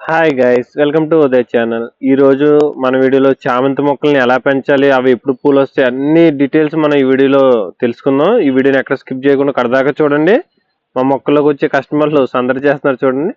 Hi guys welcome to Uday channel ఈ రోజు మన వీడియోలో చామంతి మొక్కల్ని ఎలా పెంచాలి అవి ఎప్పుడు పూలు వస్తాయి అన్ని డీటెయిల్స్ మనం ఈ వీడియోలో తెలుసుకుందాం. ఈ వీడియోని ఎక్కడ స్కిప్ చేయకుండా కడదాకా చూడండి. మా మొక్కల్లోకి వచ్చే కస్టమర్లు సందడి చేస్తున్నారు చూడండి.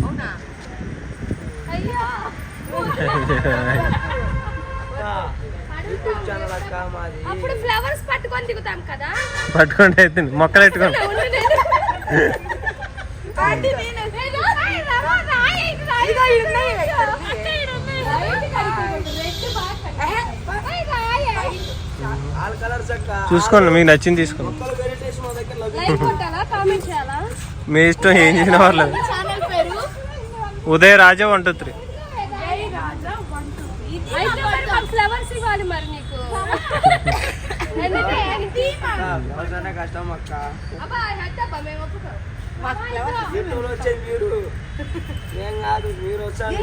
అవునా అయ్యో ఛానల్ అక్క మాది అప్పుడు ఫ్లవర్స్ పట్టుకొని దిగుతాం కదా పట్టుకోండి అయితే మొక్కలు పెట్టుకోండి చూసుకోండి మీకు నచ్చింది తీసుకోండి మా ఇష్టం ఏం చేసిన పర్లేదు. పేరు? Uday Raja one two three. కష్టం అక్క. కాదు మీరు వచ్చారు.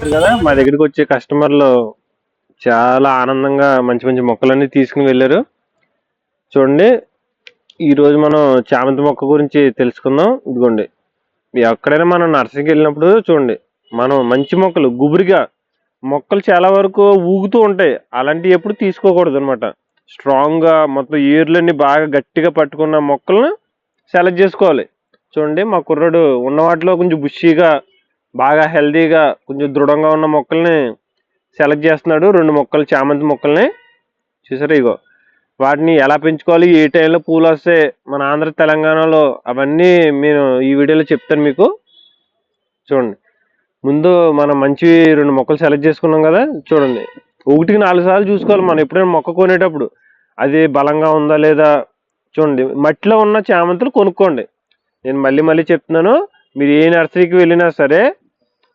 చెప్పారు కదా? మా దగ్గరికి వచ్చే కస్టమర్లు చాలా ఆనందంగా మంచి మంచి మొక్కలన్నీ తీసుకుని వెళ్ళారు. చూడండి ఈరోజు మనం చామంతి మొక్క గురించి తెలుసుకుందాం. ఇదిగోండి ఎక్కడైనా మనం నర్సరీకి వెళ్ళినప్పుడు చూడండి మనం మంచి మొక్కలు గుబురిగా మొక్కలు చాలా వరకు ఊగుతూ ఉంటాయి. అలాంటివి ఎప్పుడు తీసుకోకూడదు అనమాట స్ట్రాంగ్గా మొత్తం ఏర్లన్నీ బాగా గట్టిగా పట్టుకున్న మొక్కలను సెలెక్ట్ చేసుకోవాలి. చూడండి మా కుర్రాడు ఉన్న వాటిలో కొంచెం బుషీగా బాగా హెల్దీగా కొంచెం దృఢంగా ఉన్న మొక్కల్ని సెలెక్ట్ చేస్తున్నాడు. రెండు మొక్కలు చామంతి మొక్కల్ని. చూసారు ఇగో. వాటిని ఎలా పెంచుకోవాలి? ఏ టైంలో పూలు వస్తాయి మన ఆంధ్ర తెలంగాణలో అవన్నీ నేను ఈ వీడియోలో చెప్తాను మీకు. చూడండి. ముందు మనం మంచి రెండు మొక్కలు సెలెక్ట్ చేసుకున్నాం కదా చూడండి. ఒకటికి నాలుగు సార్లు చూసుకోవాలి మనం ఎప్పుడైనా మొక్క కొనేటప్పుడు. అది బలంగా ఉందా లేదా చూడండి. మట్టిలో ఉన్న చామంతులు కొనుక్కోండి. నేను మళ్ళీ మళ్ళీ చెప్తున్నాను. మీరు ఏ నర్సరీకి వెళ్ళినా సరే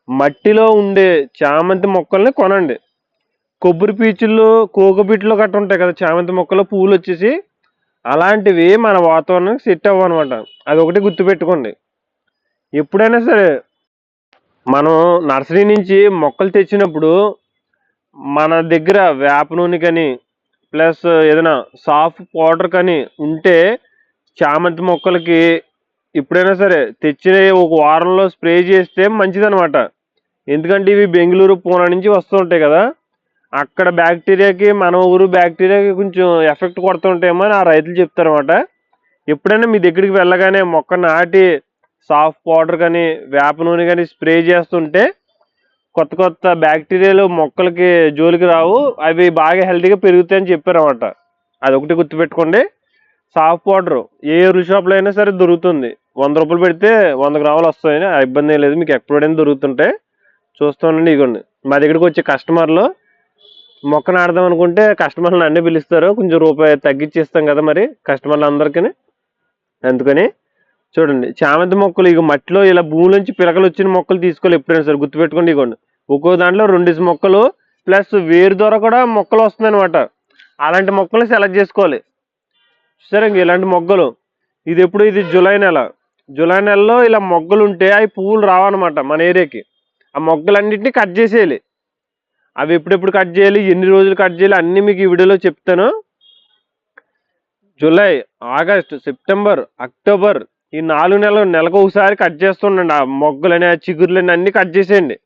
మట్టిలో ఉండే చామంతి మొక్కల్ని కొనండి. కొబ్బరి పీచుల్లో కోకపీట్లో గట్ట ఉంటాయి కదా చామంతి మొక్కలు పువ్వులు వచ్చేసి అలాంటివి మన వాతావరణానికి సెట్ అవ్వనమాట. అది ఒకటి గుర్తుపెట్టుకోండి. ఎప్పుడైనా సరే మనం నర్సరీ నుంచి మొక్కలు తెచ్చినప్పుడు మన దగ్గర వేప నూనె కానీ ప్లస్ ఏదైనా సాఫ్ట్ పౌడర్ కానీ ఉంటే చామంతి మొక్కలకి ఎప్పుడైనా సరే తెచ్చిన ఒక వారంలో స్ప్రే చేస్తే మంచిదనమాట ఎందుకంటే ఇవి బెంగళూరు పూనా నుంచి వస్తూ ఉంటాయి కదా. అక్కడ బ్యాక్టీరియాకి మన ఊరు బ్యాక్టీరియాకి కొంచెం ఎఫెక్ట్ కొడుతుంటాయేమో అని ఆ రైతులు చెప్తారనమాట ఎప్పుడైనా మీ దగ్గరికి వెళ్ళగానే మొక్క నాటి సాఫ్ట్ పౌడర్ కానీ వేప నూనె కానీ స్ప్రే చేస్తుంటే కొత్త కొత్త బ్యాక్టీరియాలు మొక్కలకి జోలికి రావు. అవి బాగా హెల్తీగా పెరుగుతాయని చెప్పారన్నమాట. అదొకటి గుర్తుపెట్టుకోండి. సాఫ్ట్ పౌడర్ ఏ ఎరువు షాప్లో అయినా సరే దొరుకుతుంది. వంద రూపాయలు పెడితే వంద గ్రాములు వస్తాయని ఆ ఇబ్బంది ఏం లేదు. మీకు ఎప్పుడైనా దొరుకుతుంటాయి చూస్తానండి ఇగోండి. మా దగ్గరికి వచ్చే కస్టమర్లు మొక్క నాడదాం అనుకుంటే కస్టమర్లు అన్నీ పిలుస్తారు. కొంచెం రూపాయి తగ్గించి ఇస్తాం కదా మరి కస్టమర్లు అందరికీ అందుకని చూడండి చామంతి మొక్కలు ఇక మట్టిలో ఇలా భూమిలోంచి పిలకలు వచ్చిన మొక్కలు తీసుకోవాలి ఎప్పుడైనా సరే. గుర్తుపెట్టుకోండి ఇగోండి. ఒక్కో దాంట్లో రెండేసి మొక్కలు ప్లస్ వేరు ద్వారా కూడా మొక్కలు వస్తుందన్నమాట అనమాట అలాంటి మొక్కలు సెలెక్ట్ చేసుకోవాలి. సరే ఇంక ఇలాంటి మొగ్గలు. ఇది ఎప్పుడు? ఇది జూలై నెల. జూలై నెలలో ఇలా మొగ్గలు ఉంటే అవి పువ్వులు రావన్నమాట మన ఏరియాకి. ఆ మొగ్గలన్నింటినీ కట్ చేసేయాలి. అవి ఎప్పుడెప్పుడు కట్ చేయాలి ఎన్ని రోజులు కట్ చేయాలి అన్నీ మీకు ఈ వీడియోలో చెప్తాను. జూలై ఆగస్ట్ సెప్టెంబర్ అక్టోబర్ ఈ నాలుగు నెలలు నెలకు ఒకసారి కట్ చేస్తుండండి. ఆ మొగ్గలని ఆ చిగురులని అన్నీ కట్ చేసేయండి.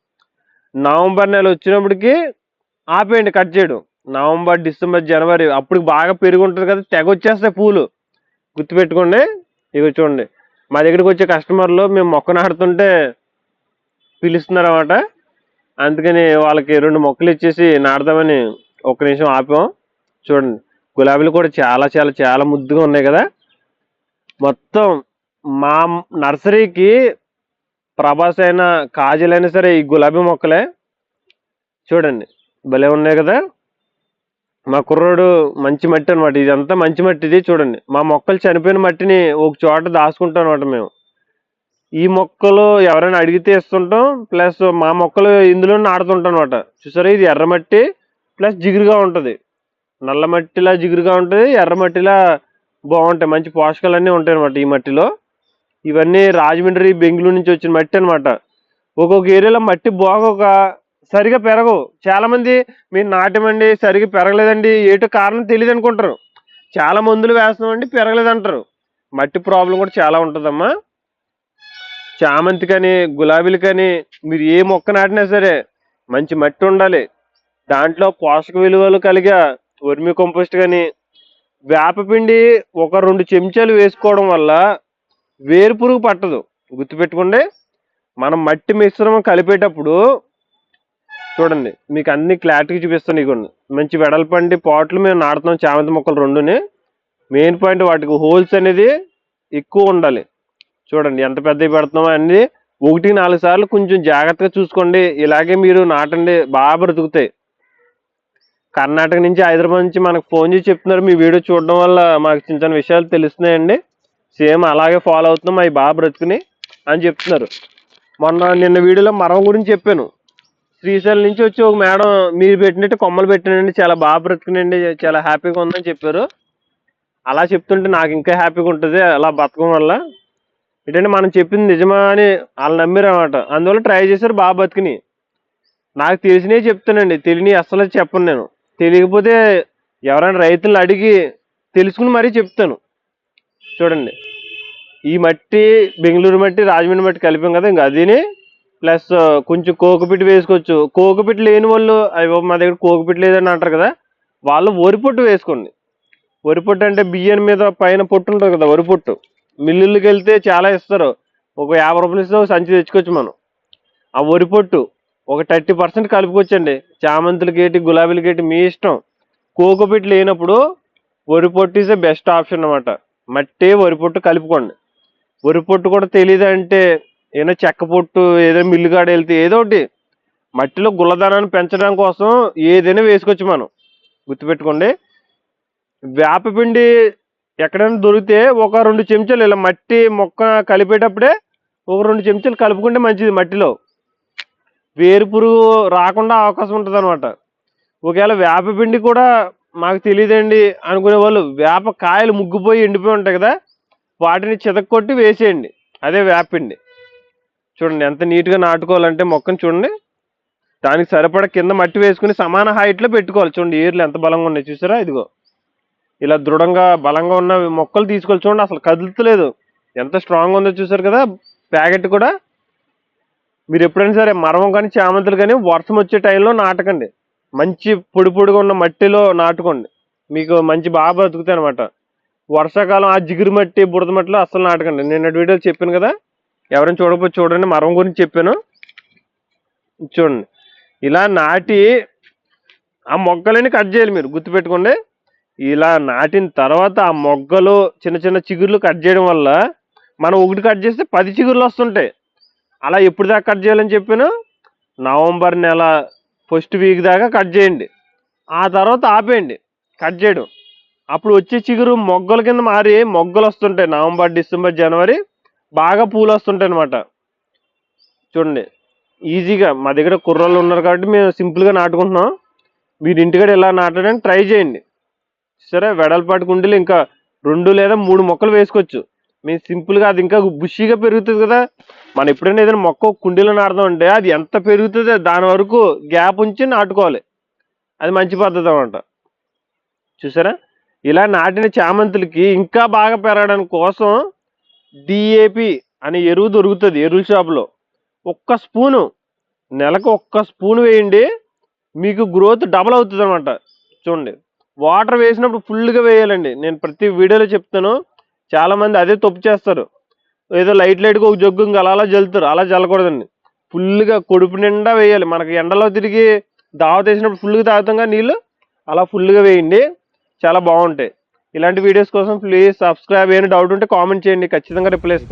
నవంబర్ నెల వచ్చినప్పటికి ఆపేయండి కట్ చేయడం. నవంబర్ డిసెంబర్ జనవరి అప్పుడు బాగా పెరిగి ఉంటుంది కదా తెగ వచ్చేస్తాయి పూలు. గుర్తుపెట్టుకోండి. ఇవి చూడండి. మా దగ్గరికి వచ్చే కస్టమర్లు మేము మొక్క నాటుతుంటే పిలుస్తున్నారన్నమాట. అందుకని వాళ్ళకి రెండు మొక్కలు ఇచ్చేసి నాటుదామని ఒక్క నిమిషం ఆపాం. చూడండి గులాబీలు కూడా చాలా చాలా చాలా ముద్దుగా ఉన్నాయి కదా. మొత్తం మా నర్సరీకి ప్రభాస్ అయినా కాజల్ అయినా సరే ఈ గులాబీ మొక్కలే. చూడండి భలే ఉన్నాయి కదా. మా కుర్రోడు మంచి మట్టి అనమాట ఇదంతా మంచి మట్టిది చూడండి. మా మొక్కలు చనిపోయిన మట్టిని ఒక చోట దాచుకుంటాం అనమాట మేము. ఈ మొక్కలు ఎవరైనా అడిగితే ఇస్తుంటాం ప్లస్ మా మొక్కలు ఇందులో ఆడుతుంటాం అనమాట చూసారా? ఇది ఎర్రమట్టి ప్లస్ జిగురుగా ఉంటుంది. నల్ల మట్టిలా జిగురుగా ఉంటుంది ఎర్రమట్టిలా బాగుంటాయి. మంచి పోషకాలన్నీ ఉంటాయి అనమాట ఈ మట్టిలో. ఇవన్నీ రాజమండ్రి బెంగళూరు నుంచి వచ్చిన మట్టి అనమాట ఒక్కొక్క ఏరియాలో మట్టి బాగోక సరిగా పెరగవు. చాలామంది మీరు నాటమండి సరిగా పెరగలేదండి ఏటో కారణం తెలియదు అనుకుంటారు చాలా మందులు వేస్తున్నామండి పెరగలేదంటారు. మట్టి ప్రాబ్లం కూడా చాలా ఉంటుందమ్మా. చామంతి కానీ గులాబీలు కానీ మీరు ఏ మొక్క నాటినా సరే మంచి మట్టి ఉండాలి. దాంట్లో పోషక విలువలు కలిగే వర్మి కంపోస్ట్ కానీ వేపపిండి ఒక రెండు చెంచాలు వేసుకోవడం వల్ల వేరు పురుగు పట్టదు. గుర్తుపెట్టుకోండి మనం మట్టి మిశ్రమం కలిపేటప్పుడు చూడండి మీకు అన్ని క్లారిటీగా చూపిస్తాను ఇగోండి. మంచి వెడల్పండి పాట్లు మేము నాటుతాం చామంతి మొక్కలు రెండుని. మెయిన్ పాయింట్ వాటికి హోల్స్ అనేది ఎక్కువ ఉండాలి. చూడండి ఎంత పెద్దవి పెడుతున్నామో అన్ని ఒకటికి నాలుగు సార్లు కొంచెం జాగ్రత్తగా చూసుకోండి. ఇలాగే మీరు నాటండి బాగా బ్రతుకుతాయి. కర్ణాటక నుంచి హైదరాబాద్ నుంచి మనకు ఫోన్ చేసి చెప్తున్నారు. మీ వీడియో చూడడం వల్ల మాకు చిన్న చిన్న విషయాలు తెలుస్తున్నాయండి. సేమ్ అలాగే ఫాలో అవుతున్నాం అవి బాగా బ్రతుకుని అని చెప్తున్నారు. మొన్న నిన్న వీడియోలో మరం గురించి చెప్పాను. శ్రీశైలం నుంచి వచ్చి ఒక మేడం మీరు పెట్టినట్టు కొమ్మలు పెట్టినండి చాలా బాగా బ్రతుకునండి చాలా హ్యాపీగా ఉందని చెప్పారు. అలా చెప్తుంటే నాకు ఇంకా హ్యాపీగా ఉంటుంది అలా బతకం వల్ల. ఏంటంటే మనం చెప్పింది నిజమా అని వాళ్ళు నమ్మారు అనమాట అందువల్ల ట్రై చేశారు బాగా బతికిని. నాకు తెలిసినవి చెప్తానండి. తెలియని అస్సలు చెప్పను నేను. తెలియకపోతే ఎవరైనా రైతులను అడిగి తెలుసుకుని మరీ చెప్తాను. చూడండి. ఈ మట్టి బెంగళూరు మట్టి రాజమండ్రి మట్టి కలిపాం కదా ఇంకా అదిని. ప్లస్ కొంచెం కోకపిట్టి వేసుకోవచ్చు. కోకపిట్టి లేని వాళ్ళు అయ్యో మా దగ్గర కోకపిట్టి లేదని అంటారు కదా వాళ్ళు వరి పొట్టు వేసుకోండి. వరి పొట్టు అంటే బియ్యం మీద పైన పొట్టు ఉంటుంది కదా వరి పొట్టు. మిల్లులకి వెళ్తే చాలా ఇస్తారు. ఒక యాభై రూపాయలు ఇస్తే ఒక సంచి తెచ్చుకోవచ్చు మనం. ఆ వరి పొట్టు ఒక థర్టీ పర్సెంట్ కలుపుకొచ్చండి చామంతులకి ఏంటి గులాబీలకి ఏంటి మీ ఇష్టం. కోకోపిట్ లేనప్పుడు వరి పొట్టు ఇస్ బెస్ట్ ఆప్షన్ అనమాట మట్టి వరి పొట్టు కలుపుకోండి. వరి పొట్టు కూడా తెలియదు అంటే ఏదో చెక్క పొట్టు ఏదో మిల్లుగాడ వెళ్తే ఏదో ఒకటి. మట్టిలో గుల్లదనాన్ని పెంచడం కోసం ఏదైనా వేసుకోవచ్చు మనం. గుర్తుపెట్టుకోండి. వేపపిండి ఎక్కడైనా దొరికితే ఒక రెండు చెంచాలు ఇలా మట్టి మొక్క కలిపేటప్పుడే ఒక రెండు చెంచాలు కలుపుకుంటే మంచిది మట్టిలో. వేరు పురుగు రాకుండా అవకాశం ఉంటుంది అనమాట ఒకవేళ వేపపిండి కూడా మాకు తెలియదండి అనుకునే వాళ్ళు వేప కాయలు ముగ్గిపోయి ఎండిపోయి ఉంటాయి కదా వాటిని చితక్కొట్టి వేసేయండి అదే వేపపిండి చూడండి ఎంత నీట్గా నాటుకోవాలంటే మొక్కను చూడండి. దానికి సరిపడా కింద మట్టి వేసుకుని సమాన హైట్లో పెట్టుకోవాలి. చూడండి ఏర్లు ఎంత బలంగా ఉన్నాయి చూసారా? ఇదిగో. ఇలా దృఢంగా బలంగా ఉన్న మొక్కలు తీసుకోవాలి చూడండి అసలు కదులుతలేదు. ఎంత స్ట్రాంగ్ ఉందో చూసారు కదా ప్యాకెట్ కూడా. మీరు ఎప్పుడైనా సరే మరవం కానీ చామంతులు కానీ వర్షం వచ్చే టైంలో నాటకండి. మంచి పొడి పొడిగా ఉన్న మట్టిలో నాటుకోండి. మీకు మంచి బాగా బతుకుతాయి అనమాట వర్షాకాలం ఆ జిగురు మట్టి బురద మట్టిలో అస్సలు నాటకండి. నిన్నటి వీడియోలు చెప్పాను కదా ఎవరైనా చూడకపోతే చూడండి మరం గురించి చెప్పాను. చూడండి. ఇలా నాటి ఆ మొక్కలని కట్ చేయాలి మీరు గుర్తుపెట్టుకోండి. ఇలా నాటిన తర్వాత ఆ మొగ్గలు చిన్న చిన్న చిగుర్లు కట్ చేయడం వల్ల మనం ఒకటి కట్ చేస్తే పది చిగుర్లు వస్తుంటాయి. అలా ఎప్పుడు దాకా కట్ చేయాలని చెప్పాను? నవంబర్ నెల ఫస్ట్ వీక్ దాకా కట్ చేయండి. ఆ తర్వాత ఆపేయండి. కట్ చేయడం. అప్పుడు వచ్చే చిగురు మొగ్గల కింద మారి మొగ్గలు వస్తుంటాయి. నవంబర్ డిసెంబర్ జనవరి బాగా పూలు వస్తుంటాయి అనమాట చూడండి. ఈజీగా మా దగ్గర కుర్రాళ్ళు ఉన్నారు కాబట్టి మేము సింపుల్గా నాటుకుంటున్నాం. మీరు ఇంటికాడ ఇలా నాటడానికి ట్రై చేయండి. సరే వెడల్పాటి కుండీలు ఇంకా రెండు లేదా మూడు మొక్కలు వేసుకోవచ్చు. మేము సింపుల్గా అది ఇంకా బుషీగా పెరుగుతుంది కదా. మనం ఎప్పుడైనా ఏదైనా మొక్క కుండీలో నాటుదాం అంటే అది ఎంత పెరుగుతుందో దాని వరకు గ్యాప్ ఉంచి నాటుకోవాలి. అది మంచి పద్ధతి అనమాట చూసారా? ఇలా నాటిన చామంతులకి ఇంకా బాగా పెరగడానికి కోసం డిఏపి అనే ఎరువు దొరుకుతుంది ఎరువుల షాప్లో. ఒక్క స్పూను నెలకు ఒక్క స్పూన్ వేయండి మీకు గ్రోత్ డబల్ అవుతుంది అనమాట చూడండి. వాటర్ వేసినప్పుడు ఫుల్గా వేయాలండి. నేను ప్రతి వీడియోలో చెప్తాను. చాలామంది అదే తప్పు చేస్తారు. ఏదో లైట్ లైట్గా ఒక జగ్గు ఇంకా అలా అలా జల్లుతారు. అలా జల్లకూడదండి. ఫుల్గా కొడుపు నిండా వేయాలి. మనకి ఎండలో తిరిగి దావత వేసినప్పుడు ఫుల్గా తాగుతాం నీళ్ళు అలా ఫుల్గా వేయండి. చాలా బాగుంటాయి. ఇలాంటి వీడియోస్ కోసం ప్లీజ్ సబ్స్క్రైబ్ ఏమైనా డౌట్ ఉంటే కామెంట్ చేయండి. ఖచ్చితంగా రిప్లై ఇస్తాను.